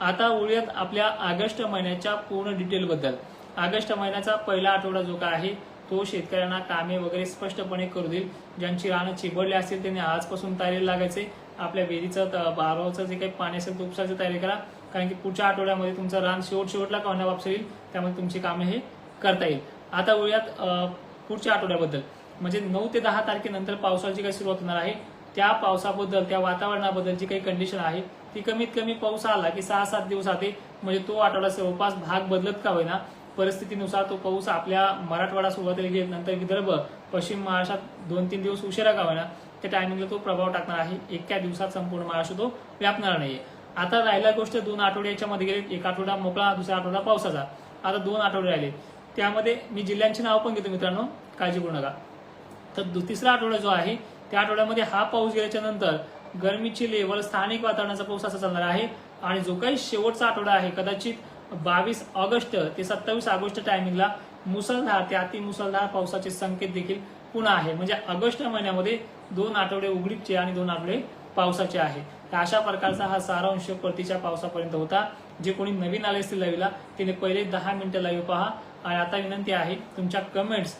आता बोलूयात आपल्या ऑगस्ट महिन्याच्या पूर्ण डिटेलबद्दल ऑगस्ट महिन्याचा पहिला आठवडा जो काय आहे तो शेतकऱ्यांना कामे वगैरे स्पष्टपणे करू देईल. ज्यांची रानं चिबडली असतील त्यांनी आजपासून तयारी लागायचे. आपल्या विहिरीचं त- जे काही पाणी असेल उपसाची तयारी करा. कारण की पुढच्या आठवड्यामध्ये तुमचं रान शेवट शेवटला का वापस येईल. त्यामुळे तुमची कामे हे करता येईल. आता बोलूयात पुढच्या आठवड्याबद्दल. म्हणजे नऊ ते दहा तारखेनंतर पावसाची काही सुरुवात होणार आहे? त्या पावसाबद्दल त्या वातावरणाबद्दल जी काही कंडिशन आहे ती कमीत कमी पाऊस आला की सहा सात दिवस आधी म्हणजे तो आठवडा जवळपास भाग बदलत का होईना परिस्थितीनुसार तो पाऊस आपल्या मराठवाडा सुरुवातीला घेत नंतर विदर्भ पश्चिम महाराष्ट्रात दोन तीन दिवस उशिरा का होईना त्या टायमिंगला तो प्रभाव टाकणार आहे. एका दिवसात संपूर्ण महाराष्ट्र तो व्यापणार नाही आता राहिला गोष्ट दोन आठवड्याच्या मध्ये गेले एक आठवडा मोकळा दुसरा आठवडा पावसाचा. आता दोन आठवडे राहिले. त्यामध्ये मी जिल्ह्यांची नाव पण घेतो मित्रांनो काळजी करू नका. तर दु- तिसरा आठवडा जो आहे त्या आठवड्यामध्ये हा पाऊस गेल्याच्यानंतर गरमीची लेवल स्थानिक वातावरणाचा पाऊस असा चालणार आहे. आणि जो काही शेवटचा आठवडा आहे कदाचित बावीस ऑगस्ट ते सत्तावीस ऑगस्ट टायमिंगला मुसळधार ते अतिमुसळधार पावसाचे संकेत देखील पुन्हा आहे. म्हणजे ऑगस्ट महिन्यामध्ये दोन आठवडे उघडीपचे आणि दोन आठवडे पावसाचे आहे. तर अशा प्रकारचा हा सारांश परतीच्या पावसापर्यंत होता. जे कोणी नवीन आले असतील लाईव्हला तिने पहिले दहा मिनिटं लाईव्ह पहा. आणि आता विनंती आहे तुमच्या कमेंट्स